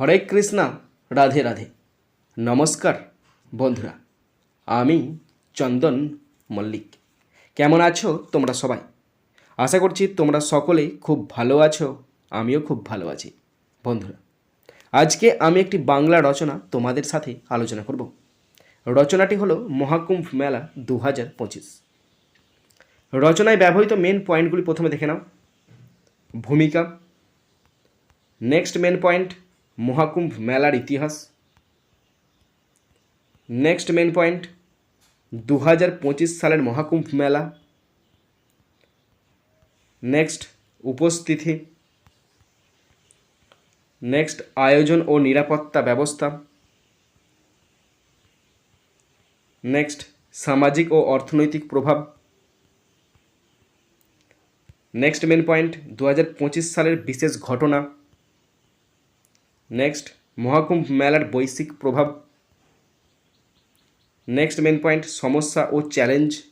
হরে কৃষ্ণা, রাধে রাধে। নমস্কার বন্ধুরা, আমি চন্দন মল্লিক। কেমন আছো তোমরা সবাই? আশা করছি তোমরা সকলে খুব ভালো আছো, আমিও খুব ভালো আছি। বন্ধুরা, আজকে আমি একটি বাংলা রচনা তোমাদের সাথে আলোচনা করব। রচনাটি হলো মহাকুম্ভ মেলা দু হাজার পঁচিশ। রচনায় ব্যবহৃত মেন পয়েন্টগুলি প্রথমে দেখে নাও। ভূমিকা নেক্সট মেন পয়েন্ট মহাকুম্ভ মেলার ইতিহাস। নেক্সট মেন পয়েন্ট দু হাজার পঁচিশ সালের মহাকুম্ভ মেলা। নেক্সট উপস্থিতি। নেক্সট আয়োজন ও নিরাপত্তা ব্যবস্থা। নেক্সট সামাজিক ও অর্থনৈতিক প্রভাব। নেক্সট মেন পয়েন্ট দু হাজার পঁচিশ সালের বিশেষ ঘটনা। নেক্সট মহাকুম্ভ মেলার বৈশ্বিক প্রভাব। নেক্সট মেন পয়েন্ট সমস্যা ও চ্যালেঞ্জ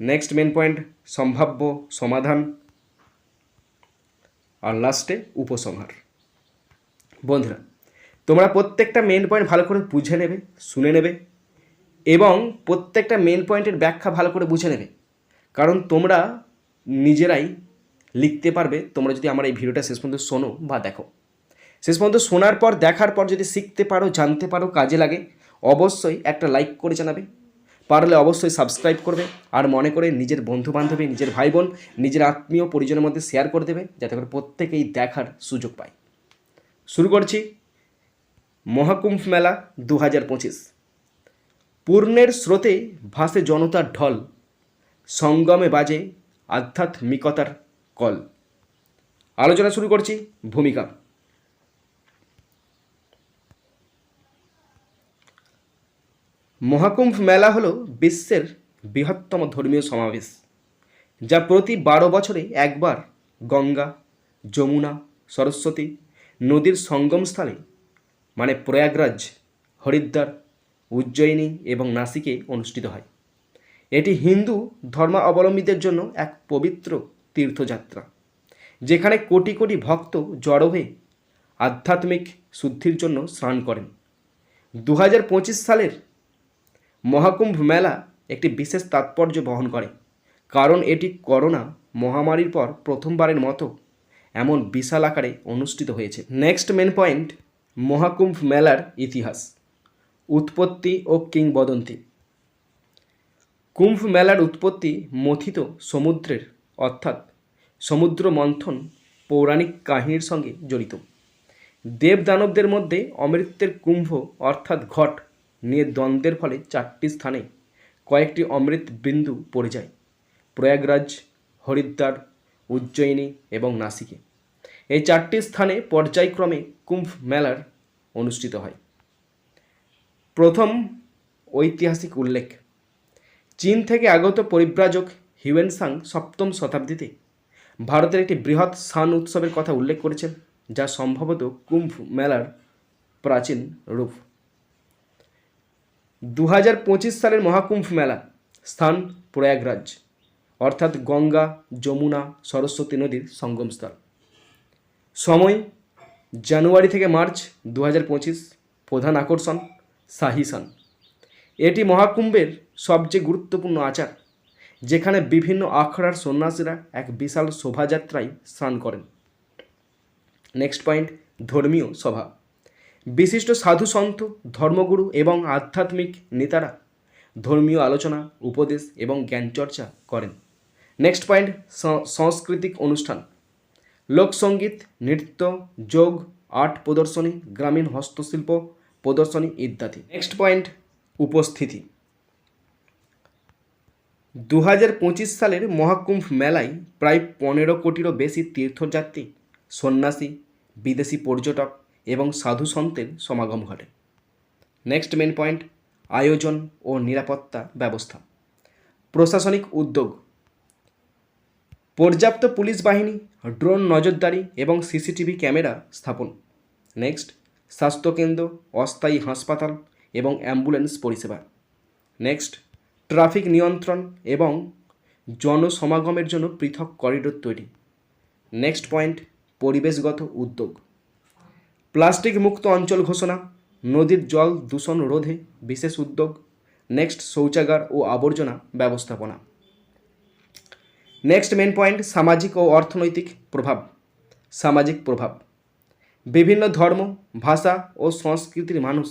নেক্সট মেন পয়েন্ট সম্ভাব্য সমাধান। আর লাস্টে উপসংহার। বন্ধুরা, তোমরা প্রত্যেকটা মেন পয়েন্ট ভালো করে বুঝে নেবে, শুনে নেবে, এবং প্রত্যেকটা মেন পয়েন্টের ব্যাখ্যা ভালো করে বুঝে নেবে। কারণ তোমরা নিজেরাই লিখতে পারবে, তোমরা যদি আমার এই ভিডিওটা শেষ পর্যন্ত শোনো বা দেখো। শেষ পর্যন্ত শোনার পর, দেখার পর যদি শিখতে পারো, জানতে পারো, কাজে লাগে, অবশ্যই একটা লাইক করে জানাবে। পারলে অবশ্যই সাবস্ক্রাইব করবে আর মনে করে নিজের বন্ধু বান্ধবী নিজের ভাই বোন নিজের আত্মীয় পরিজনের মধ্যে শেয়ার করে দেবে, যাতে করে প্রত্যেকেই দেখার সুযোগ পায়। শুরু করছি মহাকুম্ভ মেলা দু হাজার পঁচিশ। পূর্ণের স্রোতে ভাসে জনতার ঢল, সঙ্গমে বাজে আধ্যাত্মিকতার কল। আলোচনা শুরু করছি, ভূমিকা। মহাকুম্ভ মেলা হলো বিশ্বের বৃহত্তম ধর্মীয় সমাবেশ, যা প্রতি বারো বছরে একবার গঙ্গা, যমুনা, সরস্বতী নদীর সঙ্গমস্থলে মানে প্রয়াগরাজ, হরিদ্বার, উজ্জয়িনী এবং নাসিকে অনুষ্ঠিত হয়। এটি হিন্দু ধর্মাবলম্বীদের জন্য এক পবিত্র তীর্থযাত্রা, যেখানে কোটি কোটি ভক্ত জড়ো হয়ে আধ্যাত্মিক শুদ্ধির জন্য স্নান করেন। দু হাজার পঁচিশ সালের মহাকুম্ভ মেলা একটি বিশেষ তাৎপর্য বহন করে, কারণ এটি করোনা মহামারীর পর প্রথমবারের মতো এমন বিশাল আকারে অনুষ্ঠিত হয়েছে। নেক্সট মেন পয়েন্ট মহাকুম্ভ মেলার ইতিহাস, উৎপত্তি ও কিংবদন্তি। কুম্ভ মেলার উৎপত্তি মথিত সমুদ্রের অর্থাৎ সমুদ্র মন্থন পৌরাণিক কাহিনীর সঙ্গে জড়িত। দেব দানবদের মধ্যে অমৃতের কুম্ভ অর্থাৎ ঘট নিয়ে দ্বন্দ্বের ফলে চারটি স্থানে কয়েকটি অমৃত বিন্দু পড়ে যায়, প্রয়াগরাজ, হরিদ্বার, উজ্জয়িনী এবং নাসিকে। এই চারটি স্থানে পর্যায়ক্রমে কুম্ভ মেলার অনুষ্ঠিত হয়। প্রথম ঐতিহাসিক উল্লেখ, চীন থেকে আগত পরিব্রাজক হিউয়েনসাং সপ্তম শতাব্দীতে ভারতের একটি বৃহৎ সান উৎসবের কথা উল্লেখ করেছেন, যা সম্ভবত কুম্ভ মেলার প্রাচীন রূপ। দু হাজার পঁচিশ সালের মহাকুম্ভ মেলা, স্থান প্রয়াগরাজ, অর্থাৎ গঙ্গা, যমুনা, সরস্বতী নদীর সঙ্গমস্থল। সময়, জানুয়ারি থেকে মার্চ দু হাজার পঁচিশ, প্রধান আকর্ষণ শাহিসান এটি মহাকুম্ভের সবচেয়ে গুরুত্বপূর্ণ আচার। যেখানে বিভিন্ন আখড়ার সন্ন্যাসীরা এক বিশাল শোভাযাত্রায় স্নান করেন। নেক্সট পয়েন্ট ধর্মীয় সভা। বিশিষ্ট সাধু সন্ত, ধর্মগুরু এবং আধ্যাত্মিক নেতারা ধর্মীয় আলোচনা, উপদেশ এবং জ্ঞানচর্চা করেন। নেক্সট পয়েন্ট সাংস্কৃতিক অনুষ্ঠান। লোকসঙ্গীত নৃত্য, যোগ, আর্ট প্রদর্শনী, গ্রামীণ হস্তশিল্প প্রদর্শনী ইত্যাদি। নেক্সট পয়েন্ট উপস্থিতি। দু হাজার পঁচিশ সালের মহাকুম্ভ মেলায় প্রায় পনেরো কোটিরও বেশি তীর্থযাত্রী, সন্ন্যাসী, বিদেশি পর্যটক এবং সাধু সন্তের সমাগম ঘটে। নেক্সট মেন পয়েন্ট আয়োজন ও নিরাপত্তা ব্যবস্থা। প্রশাসনিক উদ্যোগ। পর্যাপ্ত পুলিশ বাহিনী, ড্রোন নজরদারি এবং সিসিটিভি ক্যামেরা স্থাপন। নেক্সট স্বাস্থ্যকেন্দ্র, অস্থায়ী হাসপাতাল এবং অ্যাম্বুলেন্স পরিষেবা। নেক্সট ট্রাফিক নিয়ন্ত্রণ এবং জনসমাগমের জন্য পৃথক করিডোর তৈরি। নেক্সট পয়েন্ট পরিবেশগত উদ্যোগ। প্লাস্টিক মুক্ত অঞ্চল ঘোষণা, নদীর জল দূষণ রোধে বিশেষ উদ্যোগ। নেক্সট শৌচাগার ও আবর্জনা ব্যবস্থাপনা। নেক্সট মেন পয়েন্ট সামাজিক ও অর্থনৈতিক প্রভাব। সামাজিক প্রভাব। বিভিন্ন ধর্ম, ভাষা ও সংস্কৃতির মানুষ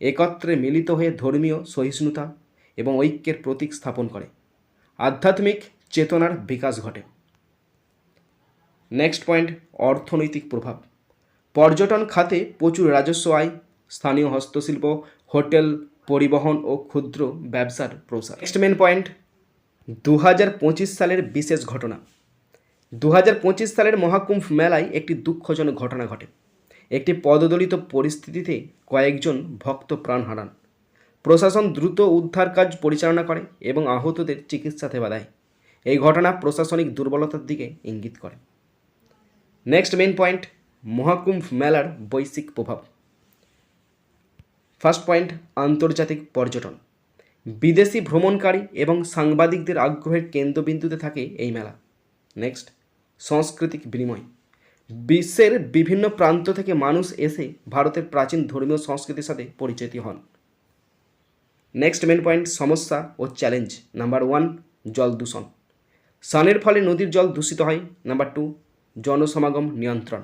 একত্রে মিলিত হয়ে ধর্মীয় সহিষ্ণুতা এবং ঐক্যের প্রতীক স্থাপন করে। আধ্যাত্মিক চেতনার বিকাশ ঘটে। নেক্সট পয়েন্ট অর্থনৈতিক প্রভাব। পর্যটন খাতে প্রচুর রাজস্ব আয়, স্থানীয় হস্তশিল্প, হোটেল, পরিবহন ও ক্ষুদ্র ব্যবসার প্রসার। নেক্সট মেন পয়েন্ট দু হাজার পঁচিশ সালের বিশেষ ঘটনা। দু হাজার পঁচিশ সালের মহাকুম্ভ মেলায় একটি দুঃখজনক ঘটনা ঘটে। একটি পদদলিত পরিস্থিতিতে কয়েকজন ভক্ত প্রাণ হারান। প্রশাসন দ্রুত উদ্ধার কাজ পরিচালনা করে এবং আহতদের চিকিৎসা সেবা দেয়। এই ঘটনা প্রশাসনিক দুর্বলতার দিকে ইঙ্গিত করে। নেক্সট মেন পয়েন্ট মহাকুম্ভ মেলার বৈশ্বিক প্রভাব। ফার্স্ট পয়েন্ট আন্তর্জাতিক পর্যটন। বিদেশি ভ্রমণকারী এবং সাংবাদিকদের আগ্রহের কেন্দ্রবিন্দুতে থাকে এই মেলা। নেক্সট সাংস্কৃতিক বিনিময়। বিশ্বের বিভিন্ন প্রান্ত থেকে মানুষ এসে ভারতের প্রাচীন ধর্মীয় সংস্কৃতির সাথে পরিচিত হন। নেক্সট মেন পয়েন্ট সমস্যা ও চ্যালেঞ্জ নাম্বার ওয়ান জল দূষণ. সানের ফলে নদীর জল দূষিত হয়। নাম্বার টু জনসমাগম নিয়ন্ত্রণ.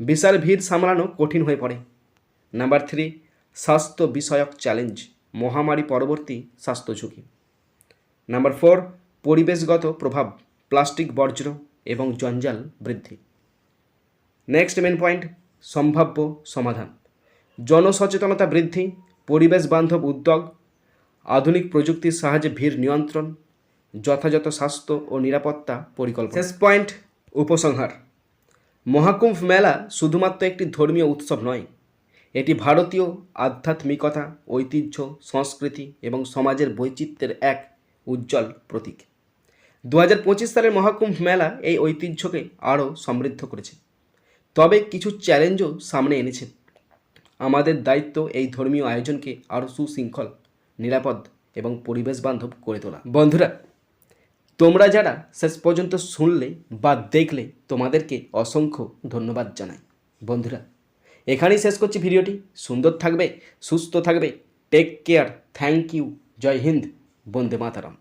বিশাল ভিড় সামলানো কঠিন হয়ে পড়ে। নাম্বার থ্রি স্বাস্থ্য বিষয়ক চ্যালেঞ্জ মহামারী পরবর্তী স্বাস্থ্য ঝুঁকি. নাম্বার ফোর পরিবেশগত প্রভাব, প্লাস্টিক, বর্জ্য এবং জঞ্জাল বৃদ্ধি। নেক্সট মেন পয়েন্ট সম্ভাব্য সমাধান. জনসচেতনতা বৃদ্ধি, পরিবেশ বান্ধব উদ্যোগ আধুনিক প্রযুক্তির সাহায্যে ভিড় নিয়ন্ত্রণ, যথাযথ স্বাস্থ্য ও নিরাপত্তা পরিকল্পনা। শেষ পয়েন্ট উপসংহার। মহাকুম্ভ মেলা শুধুমাত্র একটি ধর্মীয় উৎসব নয়, এটি ভারতীয় আধ্যাত্মিকতা, ঐতিহ্য, সংস্কৃতি এবং সমাজের বৈচিত্র্যের এক উজ্জ্বল প্রতীক। দু হাজার পঁচিশ সালের মহাকুম্ভ মেলা এই ঐতিহ্যকে আরও সমৃদ্ধ করেছে। তবে কিছু চ্যালেঞ্জও সামনে এনেছে। আমাদের দায়িত্ব এই ধর্মীয় আয়োজনকে আরও সুশৃঙ্খল নিরাপদ এবং পরিবেশ বান্ধব করে তোলা। বন্ধুরা, তোমরা যারা শেষ পর্যন্ত শুনলে বা দেখলে, তোমাদেরকে অসংখ্য ধন্যবাদ জানাই। বন্ধুরা, এখানেই শেষ করছি ভিডিওটি। সুন্দর থাকবে, সুস্থ থাকবে। টেক কেয়ার থ্যাংক ইউ জয় হিন্দ। বন্দে মাতারাম।